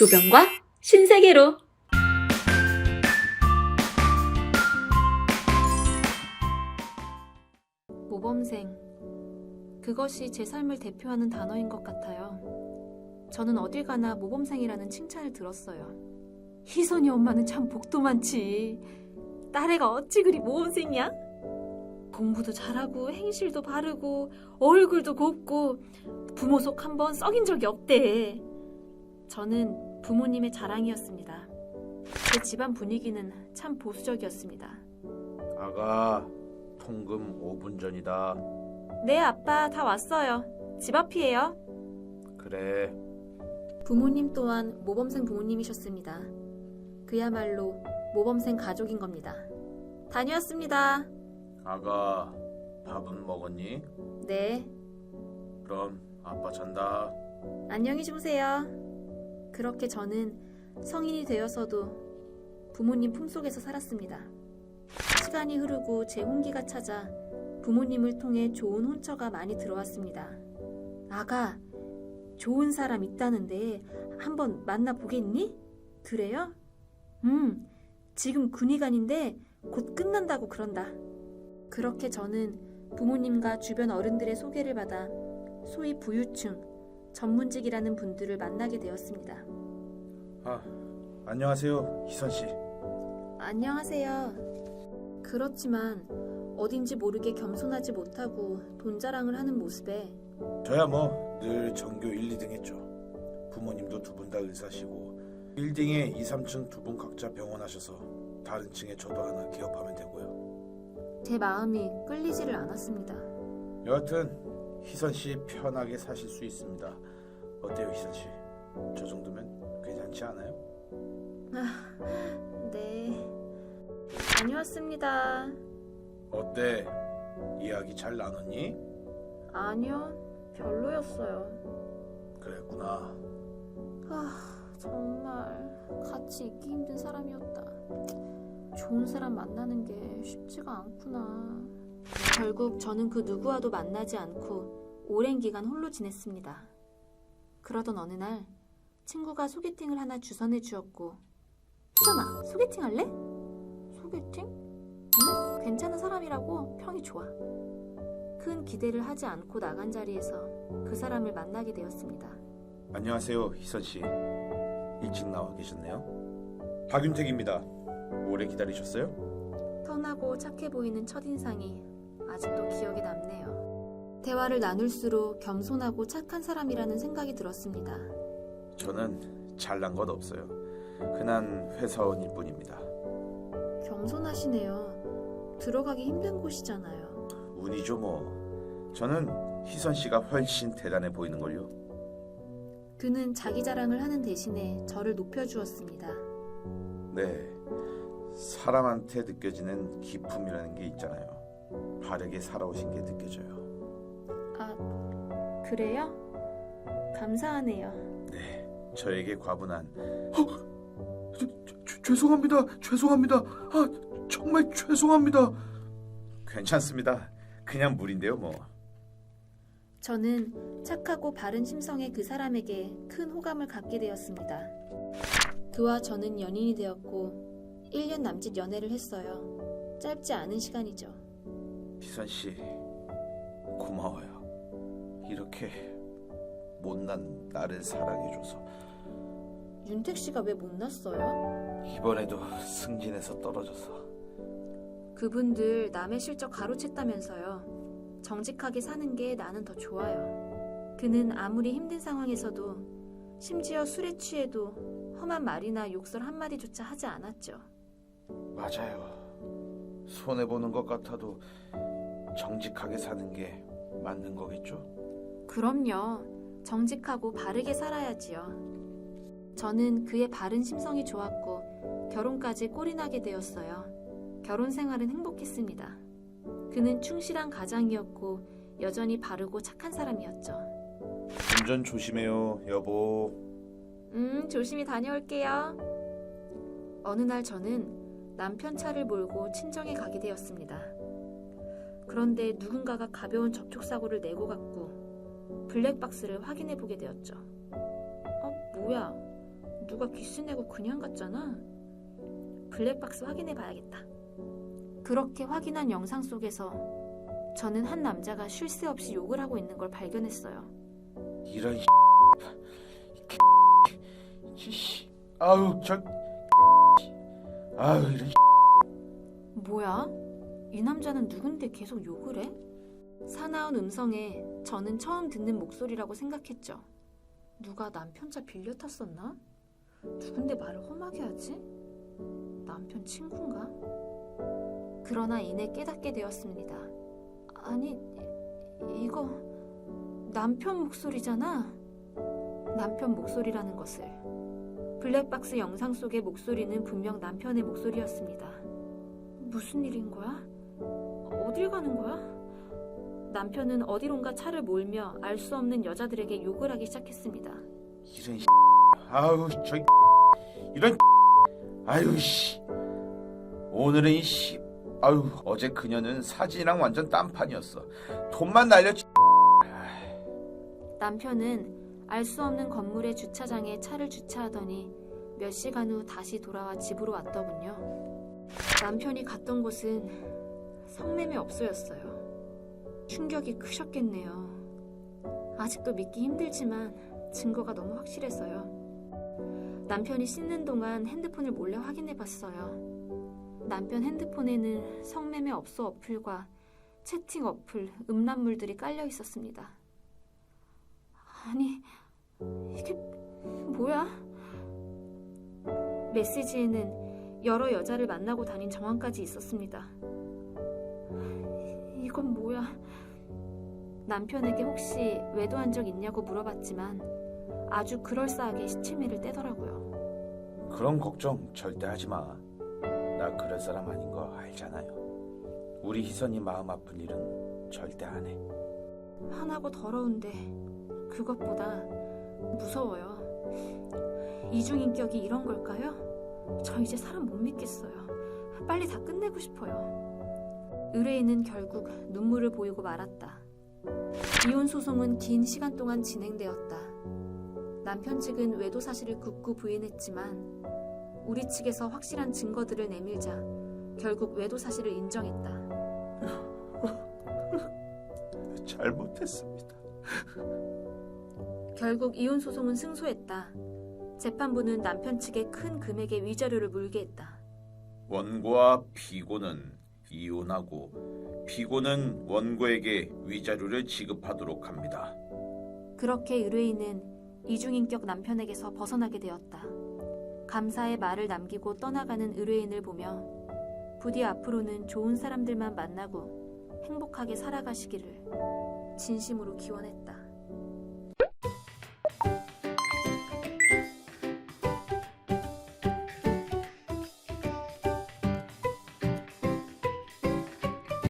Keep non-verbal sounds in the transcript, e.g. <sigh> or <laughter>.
조병과 신세계로 모범생 그것이 제 삶을 대표하는 단어인 것 같아요. 저는 어딜 가나 모범생이라는 칭찬을 들었어요. 희선이 엄마는 참 복도 많지. 딸애가 어찌 그리 모범생이야? 공부도 잘하고 행실도 바르고 얼굴도 곱고 부모 속 한 번 썩인 적이 없대. 저는 부모님의 자랑이었습니다. 제 집안 분위기는 참 보수적이었습니다. 아가, 통금 5분 전이다. 네, 아빠 다 왔어요. 집 앞이에요. 그래, 부모님 또한 모범생 부모님이셨습니다. 그야말로 모범생 가족인 겁니다. 다녀왔습니다. 아가, 밥은 먹었니? 네, 그럼 아빠 잔다. 안녕히 주무세요. 그렇게 저는 성인이 되어서도 부모님 품속에서 살았습니다. 시간이 흐르고 제 홍기가 찾아 부모님을 통해 좋은 혼처가 많이 들어왔습니다. 아가, 좋은 사람 있다는데 한번 만나보겠니? 그래요? 음, 지금 군의관인데 곧 끝난다고 그런다. 그렇게 저는 부모님과 주변 어른들의 소개를 받아 소위 부유층, 전문직이라는 분들을 만나게 되었습니다. 아, 안녕하세요, 희선 씨. 안녕하세요. 그렇지만 어딘지 모르게 겸손하지 못하고 돈 자랑을 하는 모습에 저야 뭐 늘 전교 1, 2등 했죠. 부모님도 두 분 다 의사시고 1등에 2, 3층 두 분 각자 병원 하셔서 다른 층에 저도 하나 기업하면 되고요. 제 마음이 끌리지를 않았습니다. 여하튼 희선 씨 편하게 사실 수 있습니다. 어때요, 희선 씨? 저 정도면 괜찮지 않아요? 네. 다녀왔습니다. 어때? 이야기 잘 나눴니? 아니요, 별로였어요. 그랬구나. 아, 정말 같이 있기 힘든 사람이었다. 좋은 사람 만나는 게 쉽지가 않구나. 결국 저는 그 누구와도 만나지 않고 오랜 기간 홀로 지냈습니다. 그러던 어느 날 친구가 소개팅을 하나 주선해 주었고 희선아, 소개팅 할래? 소개팅? 응? 괜찮은 사람이라고 평이 좋아. 큰 기대를 하지 않고 나간 자리에서 그 사람을 만나게 되었습니다. 안녕하세요, 희선 씨. 일찍 나와 계셨네요. 박윤택입니다. 오래 기다리셨어요? 선하고 착해 보이는 첫인상이 아직도 기억에 남네요. 대화를 나눌수록 겸손하고 착한 사람이라는 생각이 들었습니다. 저는 잘난 것 없어요. 흔한 회사원일 뿐입니다. 겸손하시네요. 들어가기 힘든 곳이잖아요. 운이죠 뭐. 저는 희선 씨가 훨씬 대단해 보이는 걸요. 그는 자기 자랑을 하는 대신에 저를 높여주었습니다. 네. 사람한테 느껴지는 기품이라는 게 있잖아요. 바르게 살아오신 게 느껴져요. 아, 그래요? 감사하네요. 네. 저에게 과분한 어, 죄송합니다. 죄송합니다. 아, 정말 죄송합니다. 괜찮습니다. 그냥 물인데요, 뭐. 저는 착하고 바른 심성의 그 사람에게 큰 호감을 갖게 되었습니다. 그와 저는 연인이 되었고 1년 남짓 연애를 했어요. 짧지 않은 시간이죠. 희선 씨 고마워요. 이렇게 못난 나를 사랑해줘서 윤택 씨가 왜 못났어요? 이번에도 승진해서 떨어져서 그분들 남의 실적 가로챘다면서요. 정직하게 사는 게 나는 더 좋아요. 그는 아무리 힘든 상황에서도 심지어 술에 취해도 험한 말이나 욕설 한마디조차 하지 않았죠. 맞아요. 손해 보는 것 같아도 정직하게 사는 게 맞는 거겠죠? 그럼요. 정직하고 바르게 살아야지요. 저는 그의 바른 심성이 좋았고 결혼까지 꼴이 나게 되었어요. 결혼 생활은 행복했습니다. 그는 충실한 가장이었고 여전히 바르고 착한 사람이었죠. 운전 조심해요, 여보. 음, 조심히 다녀올게요. 어느 날 저는 남편 차를 몰고 친정에 가게 되었습니다. 그런데 누군가가 가벼운 접촉사고를 내고 갔고 블랙박스를 확인해 보게 되었죠. 어, 뭐야? 누가 기스 내고 그냥 갔잖아. 블랙박스 확인해 봐야겠다. 그렇게 확인한 영상 속에서 저는 한 남자가 쉴 새 없이 욕을 하고 있는 걸 발견했어요. 이런 씨. 아우 저 아우 이런 뭐야? 이 남자는 누군데 계속 욕을 해? 사나운 음성에 저는 처음 듣는 목소리라고 생각했죠. 누가 남편 차 빌려 탔었나? 누군데 말을 험하게 하지? 남편 친구인가? 그러나 이내 깨닫게 되었습니다. 아니, 이- 이거 남편 목소리잖아. 남편 목소리라는 것을. 블랙박스 영상 속의 목소리는 분명 남편의 목소리였습니다. 무슨 일인 거야? 어딜 가는 거야? 남편은 어디론가 차를 몰며 알 수 없는 여자들에게 욕을 하기 시작했습니다. 이런 아우 저 이런 아유 씨. 오늘은 이 씨. 아유 어제 그녀는 사진이랑 완전 딴판이었어. 돈만 날렸지 남편은 알 수 없는 건물의 주차장에 차를 주차하더니 몇 시간 후 다시 돌아와 집으로 왔더군요. 남편이 갔던 곳은 성매매 업소였어요. 충격이 크셨겠네요. 아직도 믿기 힘들지만 증거가 너무 확실해서요. 남편이 씻는 동안 핸드폰을 몰래 확인해 봤어요. 남편 핸드폰에는 성매매 업소 어플과 채팅 어플, 음란물들이 깔려 있었습니다. 아니, 이게 뭐야? 메시지에는 여러 여자를 만나고 다닌 정황까지 있었습니다. 이건 뭐야? 남편에게 혹시 외도한 적 있냐고 물어봤지만 아주 그럴싸하게 시치미를 떼더라고요. 그런 걱정 절대 하지 마 나 그럴 사람 아닌 거 알잖아요 우리 희선이 마음 아픈 일은 절대 안 해 화나고 더러운데 그것보다 무서워요. 이중인격이 이런 걸까요? 저 이제 사람 못 믿겠어요. 빨리 다 끝내고 싶어요. 의뢰인은 결국 눈물을 보이고 말았다. 이혼 소송은 긴 시간 동안 진행되었다. 남편 측은 외도 사실을 굳고 부인했지만 우리 측에서 확실한 증거들을 내밀자 결국 외도 사실을 인정했다. <laughs> 잘못했습니다 결국 이혼 소송은 승소했다. 재판부는 남편 측에 큰 금액의 위자료를 물게 했다. 원고와 피고는 이혼하고 피고는 원고에게 위자료를 지급하도록 합니다. 그렇게 의뢰인은 이중인격 남편에게서 벗어나게 되었다. 감사의 말을 남기고 떠나가는 의뢰인을 보며 부디 앞으로는 좋은 사람들만 만나고 행복하게 살아가시기를 진심으로 기원했다.